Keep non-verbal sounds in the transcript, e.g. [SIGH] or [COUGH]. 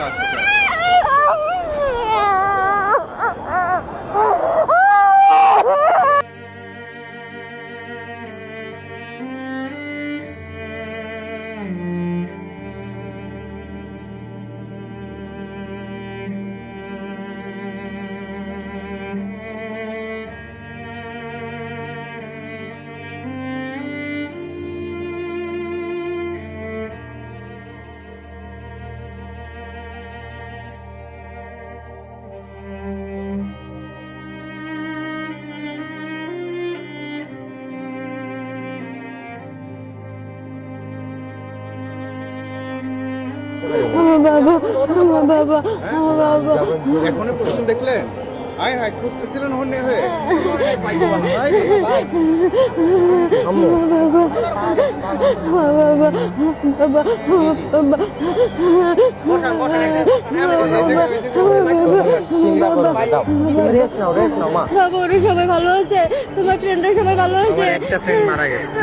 class. আমার বাবা আমার বাবা আমার বাবা। এখনই প্রশ্ন দেখলেন? আয় হায় খুঁজতেছিলেন হন্যে হয়ে। সবাই ভালো আছে? তোমার ফ্রেন্ডরা সবাই ভালো আছে? একটা ফ্রেন্ড মারা গেছে। [LAUGHS]